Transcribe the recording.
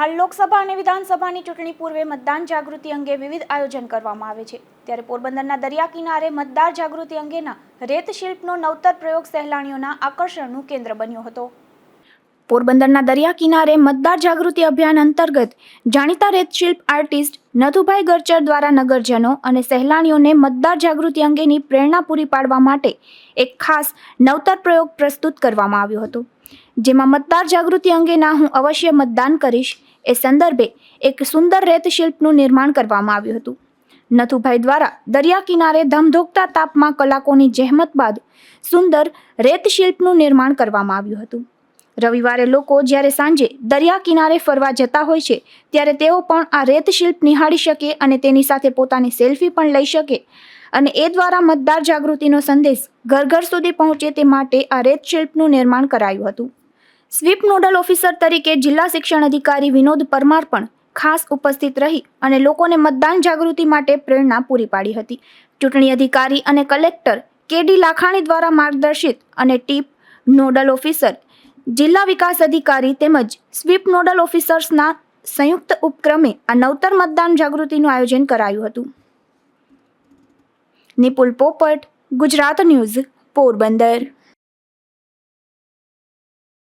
હાલ લોકસભા અને વિધાનસભાની ચૂંટણી પૂર્વે મતદાન જાગૃતિ અંગે વિવિધ આયોજન કરવામાં આવે છે. ત્યારે પોરબંદરના દરિયા કિનારે મતદાર જાગૃતિ અંગેના રેત શિલ્પનો નવતર પ્રયોગ સહેલાણીઓના આકર્ષણનું કેન્દ્ર બન્યો હતો. પોરબંદરના દરિયા કિનારે મતદાર જાગૃતિ અભિયાન અંતર્ગત જાણીતા રેતશિલ્પ આર્ટિસ્ટ નથુભાઈ ગરચર દ્વારા નગરજનો અને સહેલાણીઓને મતદાર જાગૃતિ અંગેની પ્રેરણા પૂરી પાડવા માટે એક ખાસ નવતર પ્રયોગ પ્રસ્તુત કરવામાં આવ્યો હતો. જેમાં મતદાર જાગૃતિ અંગેના હું અવશ્ય મતદાન કરીશ. એ સંદર્ભે એક સુંદર રેતશિલ્પનું નિર્માણ કરવામાં આવ્યું હતું. નથુભાઈ દ્વારા દરિયા કિનારે ધમધોકતા તાપમાં કલાકોની જહેમત બાદ સુંદર રેતશિલ્પનું નિર્માણ કરવામાં આવ્યું હતું. રવિવારે લોકો જ્યારે સાંજે દરિયા કિનારે ફરવા જતા હોય છે, ત્યારે તેઓ પણ આ રેત શિલ્પ નિહાળી શકે અને તેની સાથે પોતાની સેલ્ફી પણ લઈ શકે. અને એ દ્વારા મતદાર જાગૃતિનો સંદેશ ઘર ઘર સુધી પહોંચે તે માટે આ રેત શિલ્પનું નિર્માણ કરાયું હતું. સ્વીપ નોડલ ઓફિસર તરીકે જિલ્લા શિક્ષણ અધિકારી વિનોદ પરમાર પણ ખાસ ઉપસ્થિત રહી અને લોકોને મતદાન જાગૃતિ માટે પ્રેરણા પૂરી પાડી હતી. ચૂંટણી અધિકારી અને કલેક્ટર કે ડી લાખાણી દ્વારા માર્ગદર્શિત અને ટીપ નોડલ ઓફિસર જિલ્લા વિકાસ અધિકારી તેમજ સ્વીપ નોડલ ઓફિસર્સના સંયુક્ત ઉપક્રમે આ નવતર મતદાન જાગૃતિનું આયોજન કરાયું હતું. નિપુલ પોપટ, ગુજરાત ન્યૂઝ, પોરબંદર.